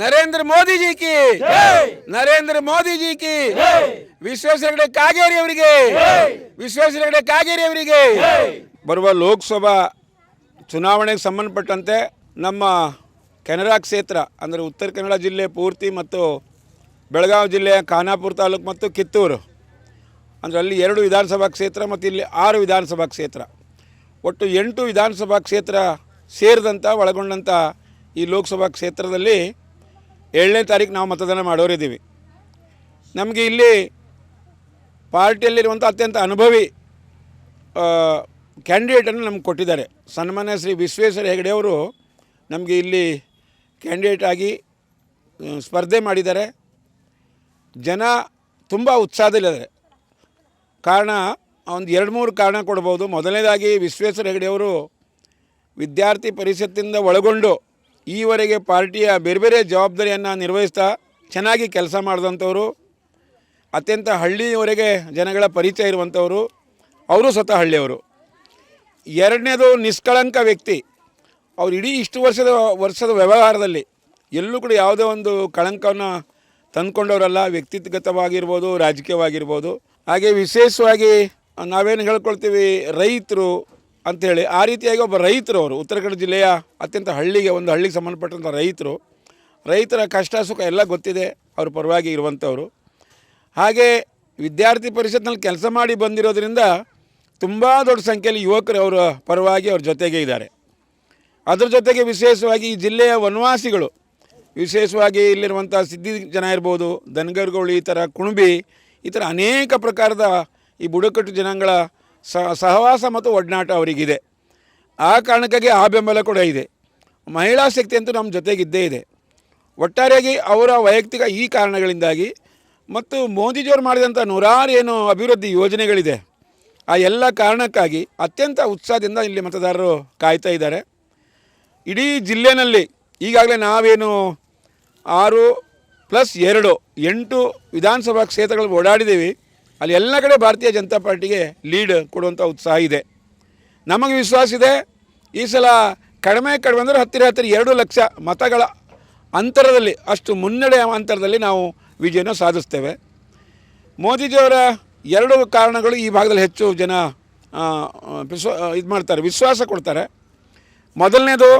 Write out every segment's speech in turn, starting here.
ನರೇಂದ್ರ ಮೋದಿ ಜಿ. ಕಿ ನರೇಂದ್ರ ಮೋದಿ ಜಿ ಕಿ. ವಿಶ್ವೇಶ್ವರ ಹೆಗಡೆ ಕಾಗೇರಿ ಅವರಿಗೆ. ವಿಶ್ವೇಶ್ವರ ಹೆಗಡೆ ಕಾಗೇರಿ ಅವರಿಗೆ. ಬರುವ ಲೋಕಸಭಾ ಚುನಾವಣೆಗೆ ಸಂಬಂಧಪಟ್ಟಂತೆ ನಮ್ಮ ಕೆನರಾ ಕ್ಷೇತ್ರ ಅಂದರೆ ಉತ್ತರ ಕನ್ನಡ ಜಿಲ್ಲೆ ಪೂರ್ತಿ ಮತ್ತು ಬೆಳಗಾವಿ ಜಿಲ್ಲೆಯ ಖಾನಾಪುರ ತಾಲೂಕು ಮತ್ತು ಕಿತ್ತೂರು ಅಂದರೆ ಅಲ್ಲಿ ಎರಡು ವಿಧಾನಸಭಾ ಕ್ಷೇತ್ರ ಮತ್ತು ಇಲ್ಲಿ ಆರು ವಿಧಾನಸಭಾ ಕ್ಷೇತ್ರ. ಒಟ್ಟು ಎಂಟು ವಿಧಾನಸಭಾ ಕ್ಷೇತ್ರ ಸೇರಿದಂಥ ಒಳಗೊಂಡಂಥ ಈ ಲೋಕಸಭಾ ಕ್ಷೇತ್ರದಲ್ಲಿ ಏಳನೇ ತಾರೀಕು ನಾವು ಮತದಾನ ಮಾಡೋರಿದ್ದೀವಿ. ನಮಗೆ ಇಲ್ಲಿ ಪಾರ್ಟಿಯಲ್ಲಿರುವಂಥ ಅತ್ಯಂತ ಅನುಭವಿ ಕ್ಯಾಂಡಿಡೇಟನ್ನು ನಮ್ಗೆ ಕೊಟ್ಟಿದ್ದಾರೆ. ಸನ್ಮಾನ್ಯ ಶ್ರೀ ವಿಶ್ವೇಶ್ವರ ಹೆಗಡೆಯವರು ನಮಗೆ ಇಲ್ಲಿ ಕ್ಯಾಂಡಿಡೇಟ್ ಆಗಿ ಸ್ಪರ್ಧೆ ಮಾಡಿದ್ದಾರೆ. ಜನ ತುಂಬ ಉತ್ಸಾಹದಲ್ಲಿದ್ದಾರೆ. ಕಾರಣ, ಒಂದು ಎರಡು ಮೂರು ಕಾರಣ ಕೊಡ್ಬೋದು. ಮೊದಲನೇದಾಗಿ ವಿಶ್ವೇಶ್ವರ ಹೆಗಡೆಯವರು ವಿದ್ಯಾರ್ಥಿ ಪರಿಷತ್ತಿಂದ ಒಳಗೊಂಡು ಈವರೆಗೆ ಪಾರ್ಟಿಯ ಬೇರೆ ಬೇರೆ ಜವಾಬ್ದಾರಿಯನ್ನು ನಿರ್ವಹಿಸ್ತಾ ಚೆನ್ನಾಗಿ ಕೆಲಸ ಮಾಡಿದಂಥವರು, ಅತ್ಯಂತ ಹಳ್ಳಿಯವರೆಗೆ ಜನಗಳ ಪರಿಚಯ ಇರುವಂಥವರು, ಅವರು ಸ್ವತಃ ಹಳ್ಳಿಯವರು. ಎರಡನೇದು ನಿಷ್ಕಳಂಕ ವ್ಯಕ್ತಿ. ಅವ್ರು ಇಡೀ ಇಷ್ಟು ವರ್ಷದ ವರ್ಷದ ವ್ಯವಹಾರದಲ್ಲಿ ಎಲ್ಲೂ ಕೂಡ ಯಾವುದೇ ಒಂದು ಕಳಂಕವನ್ನು ತಂದ್ಕೊಂಡವರಲ್ಲ, ವ್ಯಕ್ತಿಗತವಾಗಿರ್ಬೋದು, ರಾಜಕೀಯವಾಗಿರ್ಬೋದು. ಹಾಗೆ ವಿಶೇಷವಾಗಿ ನಾವೇನು ಹೇಳ್ಕೊಳ್ತೀವಿ, ರೈತರು ಅಂಥೇಳಿ ಆ ರೀತಿಯಾಗಿ ಒಬ್ಬ ರೈತರು ಅವರು. ಉತ್ತರ ಕನ್ನಡ ಜಿಲ್ಲೆಯ ಅತ್ಯಂತ ಹಳ್ಳಿಗೆ, ಒಂದು ಹಳ್ಳಿಗೆ ಸಂಬಂಧಪಟ್ಟಂಥ ರೈತರು. ರೈತರ ಕಷ್ಟ, ಸುಖ ಎಲ್ಲ ಗೊತ್ತಿದೆ. ಅವ್ರ ಪರವಾಗಿ ಇರುವಂಥವರು. ಹಾಗೆ ವಿದ್ಯಾರ್ಥಿ ಪರಿಷತ್ನಲ್ಲಿ ಕೆಲಸ ಮಾಡಿ ಬಂದಿರೋದರಿಂದ ತುಂಬ ದೊಡ್ಡ ಸಂಖ್ಯೆಯಲ್ಲಿ ಯುವಕರು ಅವರ ಪರವಾಗಿ ಅವ್ರ ಜೊತೆಗೆ ಇದ್ದಾರೆ. ಅದರ ಜೊತೆಗೆ ವಿಶೇಷವಾಗಿ ಈ ಜಿಲ್ಲೆಯ ವನವಾಸಿಗಳು, ವಿಶೇಷವಾಗಿ ಇಲ್ಲಿರುವಂಥ ಸಿದ್ಧಿ ಜನ ಇರ್ಬೋದು ದನಗರ್ಗೋಳಿ ಈ ಥರ ಕುಣಬಿ, ಈ ಥರ ಅನೇಕ ಪ್ರಕಾರದ ಈ ಬುಡಕಟ್ಟು ಜನಾಂಗಗಳ ಸಹವಾಸ ಮತ್ತು ಒಡನಾಟ ಅವರಿಗಿದೆ. ಆ ಕಾರಣಕ್ಕಾಗಿ ಆ ಬೆಂಬಲ ಕೂಡ ಇದೆ. ಮಹಿಳಾ ಶಕ್ತಿ ಅಂತೂ ನಮ್ಮ ಜೊತೆಗಿದ್ದೇ ಇದೆ. ಒಟ್ಟಾರೆಯಾಗಿ ಅವರ ವೈಯಕ್ತಿಕ ಈ ಕಾರಣಗಳಿಂದಾಗಿ ಮತ್ತು ಮೋದಿಜಿಯವರು ಮಾಡಿದಂಥ ನೂರಾರು ಏನು ಅಭಿವೃದ್ಧಿ ಯೋಜನೆಗಳಿದೆ. ಆ ಎಲ್ಲ ಕಾರಣಕ್ಕಾಗಿ ಅತ್ಯಂತ ಉತ್ಸಾಹದಿಂದ ಇಲ್ಲಿ ಮತದಾರರು ಕಾಯ್ತಾ ಇದ್ದಾರೆ. ಇಡೀ ಜಿಲ್ಲೆನಲ್ಲಿ ಈಗಾಗಲೇ ನಾವೇನು ಆರು ಪ್ಲಸ್ ಎರಡು ಎಂಟು ವಿಧಾನಸಭಾ ಕ್ಷೇತ್ರಗಳು ಓಡಾಡಿದ್ದೀವಿ. ಅಲ್ಲಿ ಎಲ್ಲ ಕಡೆ ಭಾರತೀಯ ಜನತಾ ಪಾರ್ಟಿಗೆ ಲೀಡ್ ಕೊಡುವಂಥ ಉತ್ಸಾಹ ಇದೆ. ನಮಗೆ ವಿಶ್ವಾಸ ಇದೆ, ಈ ಸಲ ಕಡಿಮೆ ಕಡಿಮೆ ಅಂದರೆ ಹತ್ತಿರ ಹತ್ತಿರ ಎರಡು ಲಕ್ಷ ಮತಗಳ ಅಂತರದಲ್ಲಿ, ಅಷ್ಟು ಮುನ್ನಡೆ ಅಂತರದಲ್ಲಿ ನಾವು ವಿಜಯನ ಸಾಧಿಸ್ತೇವೆ. ಮೋದಿಜಿಯವರ ಎರಡು ಕಾರಣಗಳು ಈ ಭಾಗದಲ್ಲಿ ಹೆಚ್ಚು ಜನ ವಿಶ್ವ, ಇದು ಮಾಡ್ತಾರೆ, ವಿಶ್ವಾಸ ಕೊಡ್ತಾರೆ. ಮೊದಲನೇದು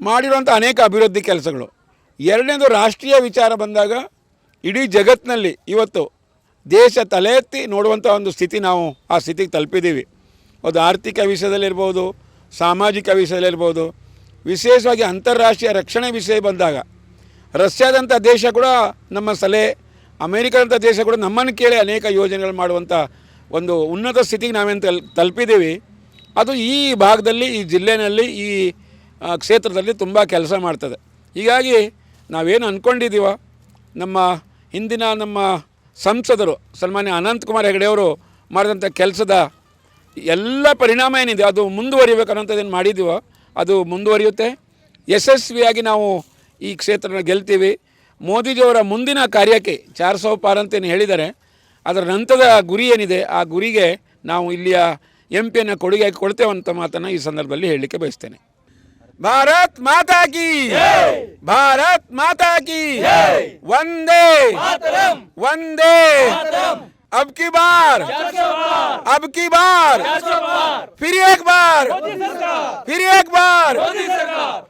ಮಾಡಿರುವಂಥ ಅನೇಕ ಅಭಿವೃದ್ಧಿ ಕೆಲಸಗಳು. ಎರಡನೇದು ರಾಷ್ಟ್ರೀಯ ವಿಚಾರ ಬಂದಾಗ, ಇಡೀ ಜಗತ್ತಿನಲ್ಲಿ ಇವತ್ತು ದೇಶ ತಲೆ ಎತ್ತಿ ನೋಡುವಂಥ ಒಂದು ಸ್ಥಿತಿ ನಾವು ಆ ಸ್ಥಿತಿಗೆ ತಲುಪಿದ್ದೀವಿ. ಅದು ಆರ್ಥಿಕ ವಿಷಯದಲ್ಲಿರ್ಬೋದು, ಸಾಮಾಜಿಕ ವಿಷಯದಲ್ಲಿರ್ಬೋದು, ವಿಶೇಷವಾಗಿ ಅಂತಾರಾಷ್ಟ್ರೀಯ ರಕ್ಷಣೆ ವಿಷಯ ಬಂದಾಗ. ರಷ್ಯಾದಂಥ ದೇಶ ಕೂಡ ನಮ್ಮ ಸಲಹೆ, ಅಮೇರಿಕಾದಂಥ ದೇಶ ಕೂಡ ನಮ್ಮನ್ನು ಕೇಳಿ ಅನೇಕ ಯೋಜನೆಗಳು ಮಾಡುವಂಥ ಒಂದು ಉನ್ನತ ಸ್ಥಿತಿಗೆ ನಾವೇನು ತಲ್, ತಲುಪಿದ್ದೀವಿ. ಅದು ಈ ಭಾಗದಲ್ಲಿ, ಈ ಜಿಲ್ಲೆಯಲ್ಲಿ ಈ ಕ್ಷೇತ್ರದಲ್ಲಿ ತುಂಬ ಕೆಲಸ ಮಾಡ್ತದೆ. ಹೀಗಾಗಿ ನಾವೇನು ಅಂದ್ಕೊಂಡಿದ್ದೀವೋ ನಮ್ಮ ಹಿಂದಿನ ನಮ್ಮ ಸಂಸದರು ಸನ್ಮಾನ್ಯ ಅನಂತಕುಮಾರ್ ಹೆಗಡೆಯವರು ಮಾಡಿದಂಥ ಕೆಲಸದ ಎಲ್ಲ ಪರಿಣಾಮ ಏನಿದೆ, ಅದು ಮುಂದುವರಿಬೇಕನ್ನೋಂಥದ್ದೇನು ಮಾಡಿದ್ದೀವೋ ಅದು ಮುಂದುವರಿಯುತ್ತೆ. ಯಶಸ್ವಿಯಾಗಿ ನಾವು ಈ ಕ್ಷೇತ್ರನ ಗೆಲ್ತೀವಿ. ಮೋದಿಜಿಯವರ ಮುಂದಿನ ಕಾರ್ಯಕ್ಕೆ ಚಾರ್ ಸೌ ಪಾರ್ ಅಂತೇನು ಹೇಳಿದ್ದಾರೆ. ಅದರ ನಂತರದ ಗುರಿ ಏನಿದೆ, ಆ ಗುರಿಗೆ ನಾವು ಇಲ್ಲಿಯ ಎಂ ಪಿಯನ್ನು ಕೊಡುಗೆ ಕೊಡ್ತೇವೆ ಅಂತ ಮಾತನ್ನು ಈ ಸಂದರ್ಭದಲ್ಲಿ ಹೇಳಲಿಕ್ಕೆ ಬಯಸ್ತೇನೆ. ಭಾರತ್ ಮಾತಾ ಕಿ भारत माता की। वंदे। वंदे। अब की बार। अब की बार। फिर एक बार। फिर एक बार।